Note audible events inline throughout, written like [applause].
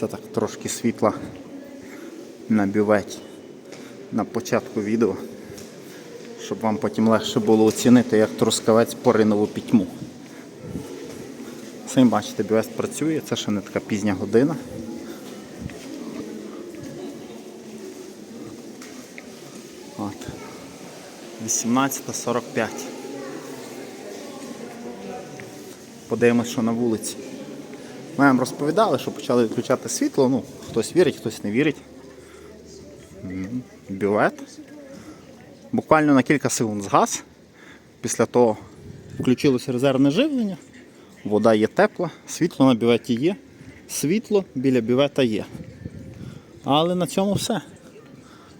Це так трошки світла на бюветі на початку відео, щоб вам потім легше було оцінити, як трускавець поринув у пітьму. Самі бачите, бювест працює, це ще не така пізня година. От. 18.45. Подивимось, що на вулиці. Ми вам розповідали, що почали відключати світло. Ну, хтось вірить, хтось не вірить. Бювет. Буквально на кілька секунд згас. Після того включилося резервне живлення. Вода є тепла, світло на бюветі є, світло біля бювета є. Але на цьому все.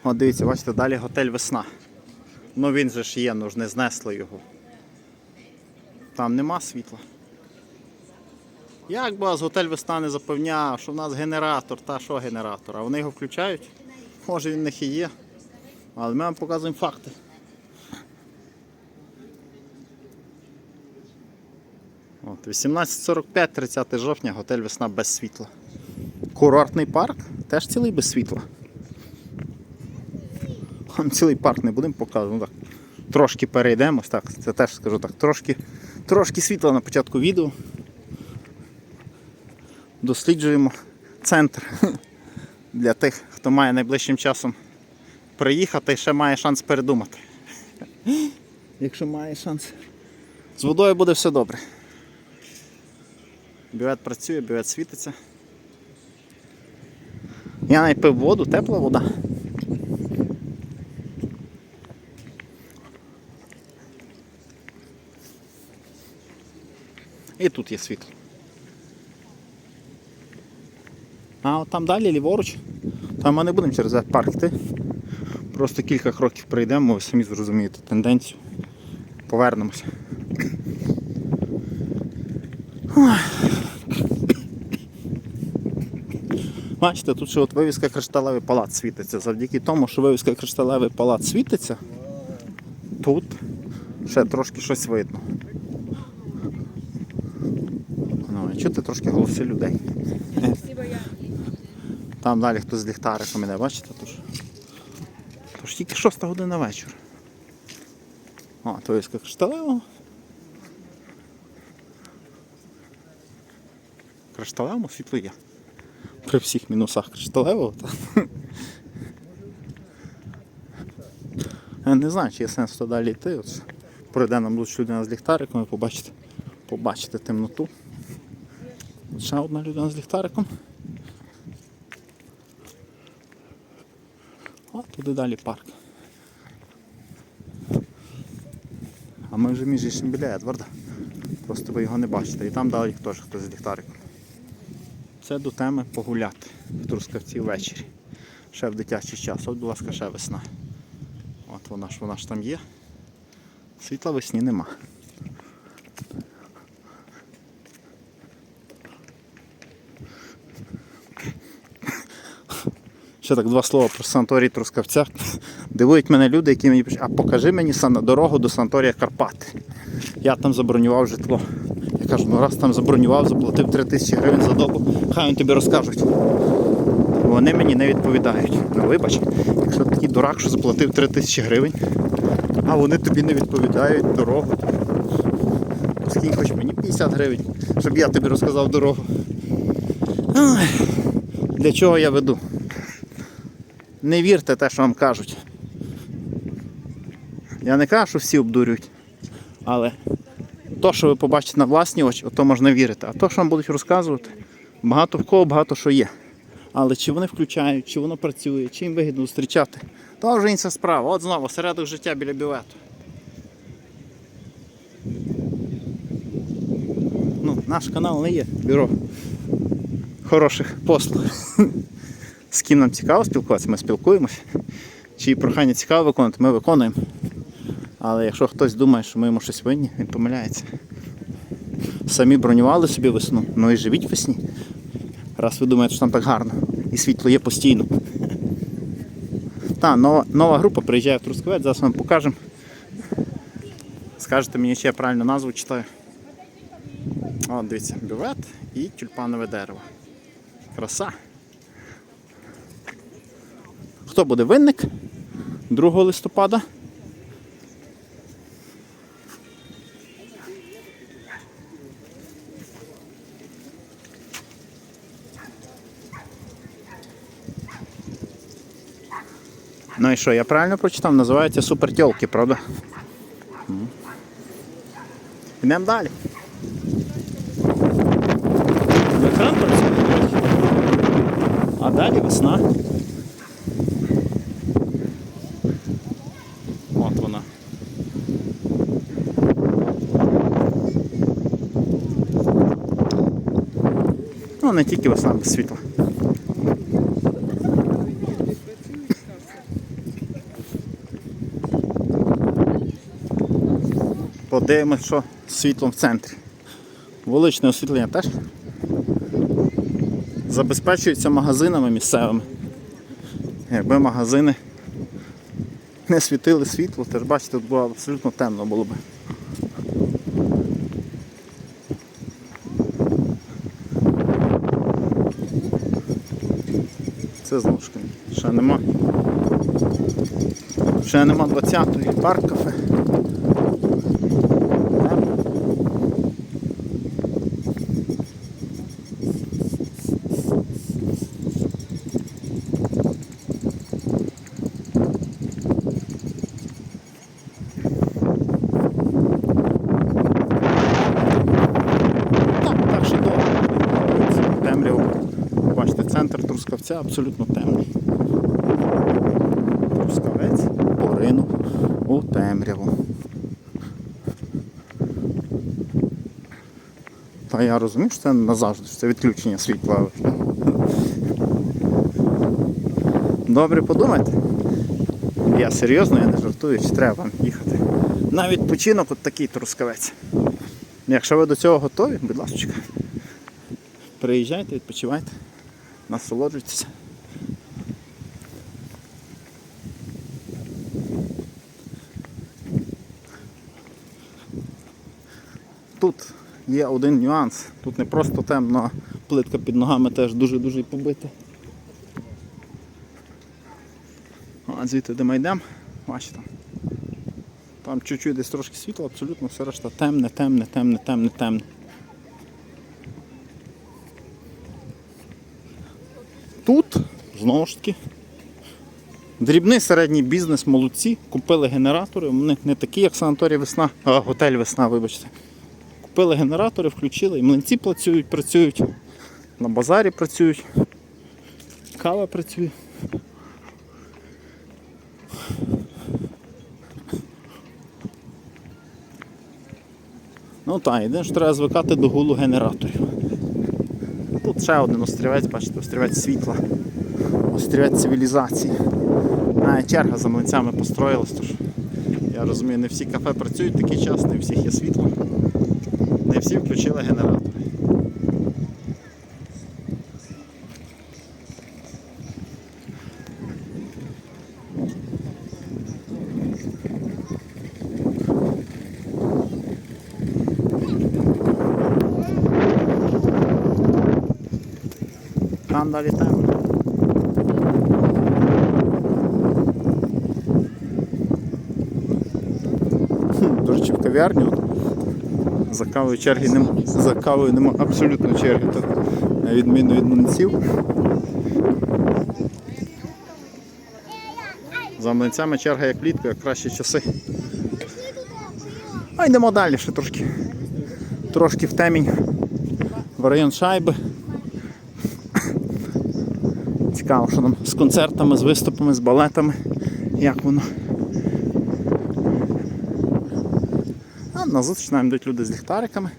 От дивіться, бачите, далі готель весна. Ну він же ж є, ну ж не знесли його. Там нема світла. Як би вас готель весна не запевняв, що в нас генератор, та що генератор, а вони його включають. Може він в них і є. Але ми вам показуємо факти. От, 18.45, 30 жовтня, готель весна без світла. Курортний парк теж цілий без світла. Вам цілий парк не будемо показувати. Ну, так, трошки перейдемо, так, це теж скажу так, трошки, трошки світла на початку відео. Досліджуємо центр [laughs] для тих, хто має найближчим часом приїхати і ще має шанс передумати. [laughs] Якщо має шанс. З водою буде все добре. Бювет працює, бювет світиться. Я навіть пив воду, тепла вода. І тут є світло. А от там далі ліворуч. Там ми не будемо через парк йти. Просто кілька кроків пройдемо, ви самі зрозумієте тенденцію. Повернемося. Бачите, тут ще от вивіска кришталевий палац світиться. Завдяки тому, що вивіска кришталевий палац світиться, тут ще трошки щось видно. Ну, чути трошки голоси людей. Там далі хтось з ліхтариком іде, бачите? Тож, тож тільки 6 година вечора. О, то є кришталево. Кришталевому світло є. При всіх мінусах кришталевого. Я не знаю, чи є сенс туди далі йти. Пройде нам лучше людина з ліхтариком і побачите, побачите темноту. Ще одна людина з ліхтариком. Туди далі парк. А ми вже між іншим біля Едварда. Просто ви його не бачите. І там далі теж хтось з ліхтариком. Це до теми погуляти в Трускавці ввечері. Ще в дитячий час. От, будь ласка, ще весна. От вона ж вона ж там є. Світла весні нема. Ще так два слова про санаторій Трускавця. Дивують мене люди, які мені пишуть, а покажи мені дорогу до санаторія Карпати. Я там забронював житло. Я кажу, ну раз там забронював, заплатив 3 тисячі гривень за добу, хай вони тобі розкажуть. Вони мені не відповідають. Ну вибач, якщо такий дурак, що заплатив 3 тисячі гривень, а вони тобі не відповідають дорогу. Скинь хоч мені 50 гривень, щоб я тобі розказав дорогу. Ой, для чого я веду? Не вірте те, що вам кажуть. Я не кажу, що всі обдурюють. Але то, що ви побачите на власні очі, то можна вірити. А то, що вам будуть розказувати, багато в кого багато що є. Але чи вони включають, чи воно працює, чи їм вигідно зустрічати, то вже інша справа. От знову середок життя біля бювету. Ну, наш канал не є бюро хороших послуг. [laughs] З ким нам цікаво спілкуватися, ми спілкуємося. Чи прохання цікаво виконувати, ми виконуємо. Але якщо хтось думає, що ми йому щось винні, він помиляється. Самі бронювали собі весну, ну і живіть весні. Раз ви думаєте, що там так гарно. І світло є постійно. Та, нова, нова група приїжджає в Трускавець, зараз вам покажемо. Скажете мені, чи я правильно назву читаю. О, дивіться, бювет і тюльпанове дерево. Краса. То буде винник 2 листопада. Ну і що, я правильно прочитав? Називається супертьолки, правда? Йдемо далі. А далі весна. Ну, не тільки весна без світла. Подивимось, що з світлом в центрі. Вуличне освітлення теж забезпечується магазинами місцевими. Якби магазини не світили світло, то ж бачите, тут було абсолютно темно було б. Це знову ж таки, ще нема. Ще нема 20-ї парк кафе. Так, так що добре. Темрява. Бачите, центр Трускавця абсолютно темний. Трускавець поринув у темряву. Та я розумію, що це назавжди, що це відключення світла. Добре подумайте. Я серйозно, я не жартую, чи треба вам їхати. На відпочинок от такий трускавець. Якщо ви до цього готові, будь ласка, приїжджайте, відпочивайте, насолоджуйтеся. Тут є один нюанс. Тут не просто темно, а плитка під ногами теж дуже-дуже побита. А звідти де ми йдемо, бачите там. Там чуть-чуть десь трошки світла, абсолютно все решта темне, темне, темне, темне, темне. Тут, знову ж таки, дрібний середній бізнес, молодці, купили генератори, вони не такі, як санаторій весна, а готель весна, вибачте. Купили генератори, включили, і млинці працюють, працюють, на базарі працюють, кава працює. Ну так, єдине, що треба звикати до гулу генераторів. Тут ще один острівець, бачите, острівець світла, острівець цивілізації. Навіть черга за млинцями построїлась, тож я розумію, не всі кафе працюють такий час, не всіх є світло. Не всі включили генератори. Там далі темно. Хм, До речі, в кав'ярню за кавою черги нема. За кавою нема абсолютно черги, так, на відміну від млинців. За млинцями черга як влітку, як кращі часи. А йдемо далі ще трошки. Трошки в темінь. В район шайби. Цікаво, що там з концертами, з виступами, з балетами. Як воно. А на нам йдуть люди з ліхтариками,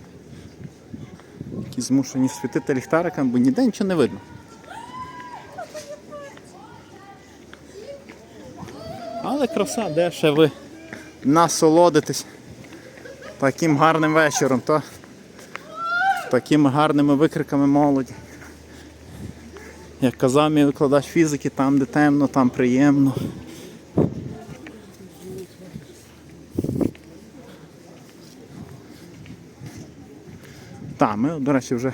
які змушені світити ліхтариками, бо ніде нічого не видно. Але краса, де ще ви насолодитесь таким гарним вечором, то такими гарними викриками молоді. Як казав мій викладач фізики, там де темно, там приємно. Так, ми, до речі, вже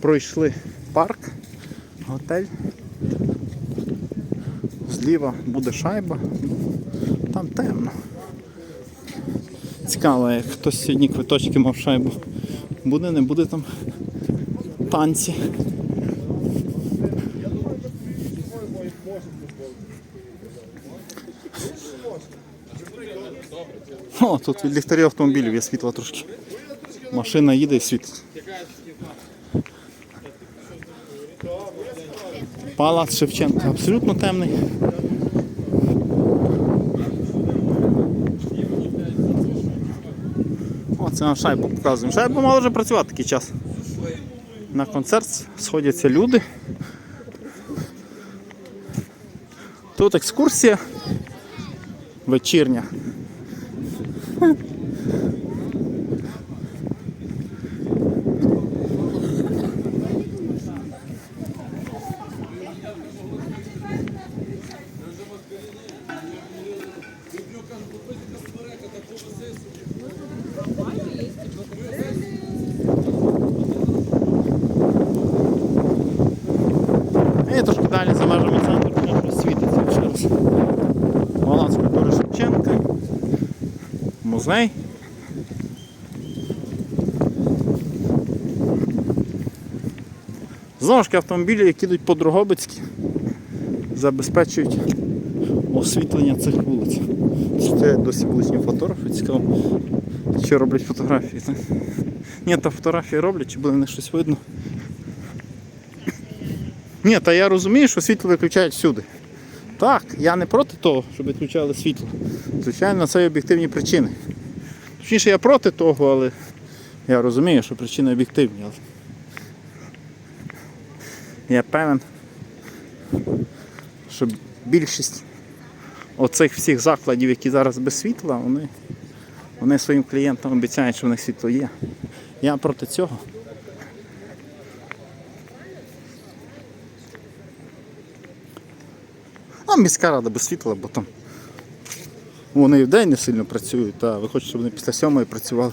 пройшли парк, готель. зліва буде шайба. Там темно. Цікаво, як хтось сьогодні квиточки мав шайбу. Буде, не буде там танці. О, тут від ліхтарів автомобілів є світло трошки. Машина їде і світло. Палац Шевченка абсолютно темний. О, це нам шайбу показуємо. Шайба мала вже працювати такий час. На концерт сходяться люди. Тут екскурсія вечірня. І трошки далі за межами центру теж ще культури Шевченка. Музей. Знову ж таки автомобілі, які йдуть по Дрогобицькі, забезпечують освітлення цих вулиць. Стоять досі вуличні фотографи, цікаво, що роблять фотографії. так? Ні, та фотографії роблять, чи буде них щось видно. Ні, та я розумію, що світло виключають всюди. Так, я не проти того, щоб виключали світло. Звичайно, на це є об'єктивні причини. Точніше, я проти того, але я розумію, що причини об'єктивні. Але... Я певен, що більшість оцих всіх закладів, які зараз без світла, вони, вони своїм клієнтам обіцяють, що в них світло є. Я проти цього. А міська рада без світла, бо там вони і вдень не сильно працюють, а ви хочете, щоб вони після сьомої працювали.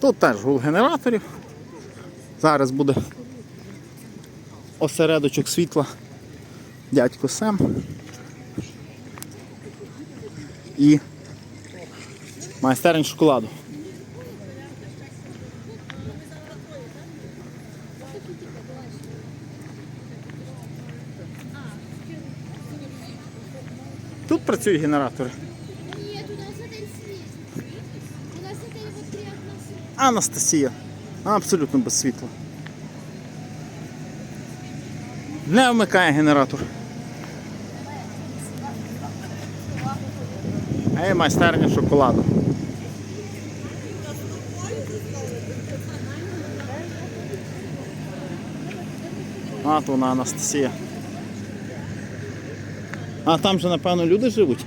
Тут теж гул генераторів. Зараз буде осередочок світла дядько Сем. І майстерень шоколаду. Тут працюють генератори. Нет, у нас отель свист. У нас отель вот три. Анастасія. Абсолютно без світла. Не вмикає генератор. Є майстерня шоколаду. То вона Анастасія. А там же, напевно, люди живуть.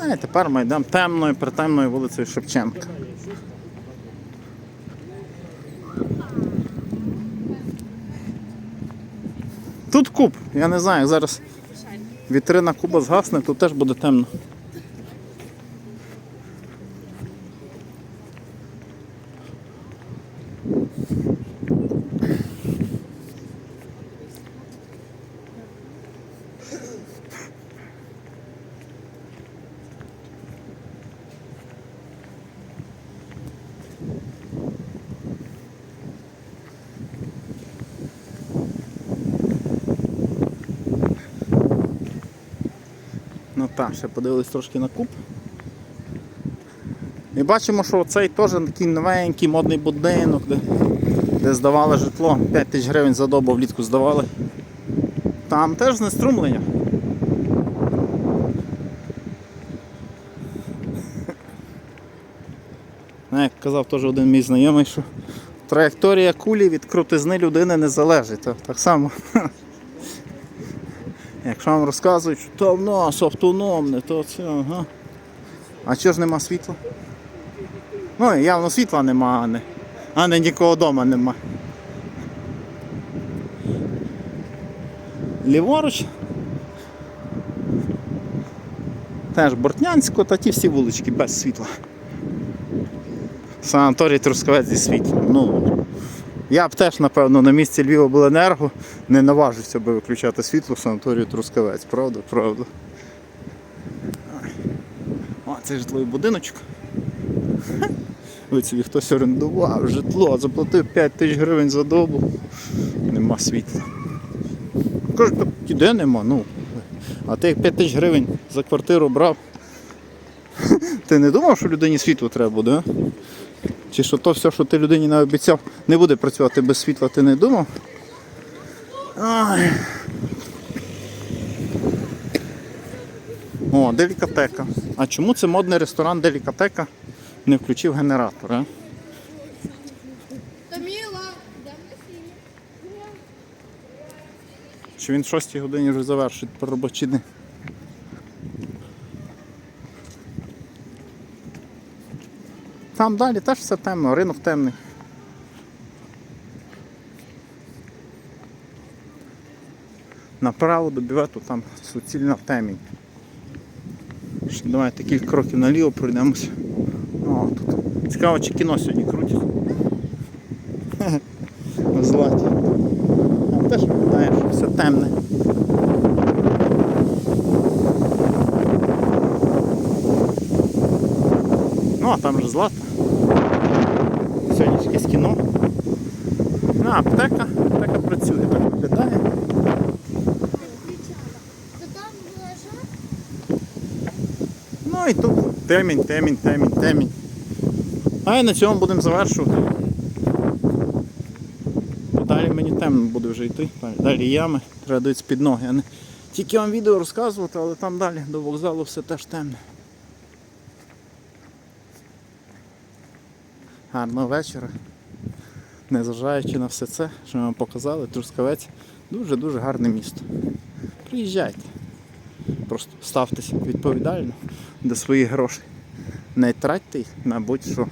А і тепер ми йдемо темною, притемною вулицею Шевченка. Тут куб, я не знаю, зараз вітрина куба згасне, тут теж буде темно. Так, ще подивились трошки на куб. І бачимо, що цей теж такий новенький модний будинок, де, де здавали житло, 5 тисяч гривень за добу влітку здавали. Там теж знеструмлення. Ну, Як казав теж один мій знайомий, що траєкторія кулі від крутизни людини не залежить. Так, так само. Якщо вам розказують, що то в нас автономне, то це. Ага. А чого ж нема світла? Ну, явно світла нема, а не, а не нікого вдома нема. Ліворуч. Теж Бортнянсько та ті всі вулички без світла. Санаторій Трускавець зі світлом. Ну, я б теж, напевно, на місці Львівобленерго не наважився би виключати світло в санаторію Трускавець. Правда? Правда. О, це житловий будиночок. Ви собі хтось орендував житло, заплатив 5 тисяч гривень за добу. Нема світла. Кажуть, іде нема, ну. А ти як 5 тисяч гривень за квартиру брав. Ти не думав, що людині світло треба буде? Чи що то все, що ти людині наобіцяв, не буде працювати без світла, ти не думав? Ай. О, делікатека. А чому це модний ресторан Делікатека не включив генератор? А? Чи він в 6 годині вже завершить робочий день? Там далі теж все темно, ринок темний. Направо до бювету там суцільна темінь. Ще Давайте кілька кроків наліво пройдемося. О, тут. Цікаво, чи кіно сьогодні крутять. [laughs] Златі. Там теж виглядає, що все темне. Ну, а там же злата. Сьогодні ж якесь кіно. Ну, аптека, аптека працює, так виглядає. Ну і тут темінь, темінь, темінь, темінь. А і на цьому будемо завершувати. Далі мені темно буде вже йти. Далі- ями, треба дивитися під ноги. А не тільки вам відео розказувати, але там далі до вокзалу все теж темне. Гарного вечора. Незважаючи на все це, що ми вам показали, Трускавець дуже-дуже гарне місто. Приїжджайте. Просто ставтеся відповідально до своїх грошей. Не тратьте їх на будь-що.